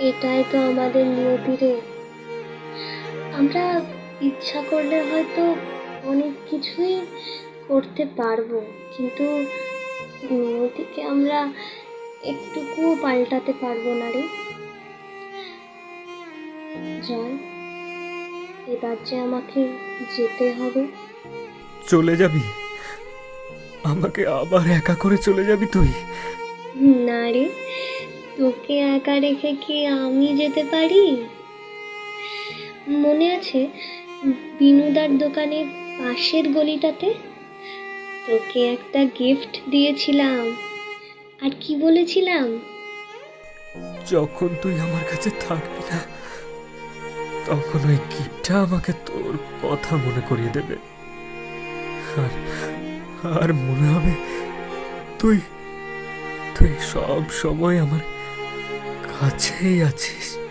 এটাই তো আমাদের নিয়তি রে। আমরা ইচ্ছা করলে হয়তো অনেক কিছুই করতে পারব কিন্তু নিয়তিকে আমরা একটুকুও পাল্টাতে পারব না রে। জয় এবার যে আমাকে যেতে হবে। চলে যাবি? আমাকে আবার একা করে চলে যাবি তুই? না রে। তোকে একা রেখে কি আমি যেতে পারি? মনে আছে বিনুদার দোকানের পাশের গলিটাতে? তোকে একটা গিফট দিয়েছিলাম। আর কি বলেছিলাম? যখন তুই আমার কাছে থাকবি না, তখন ওই গিফটটা আমাকে তোর কথা মনে করিয়ে দেবে। আর আর মনে হবে তুই তুই সব সময় আমার কাছেই আছিস।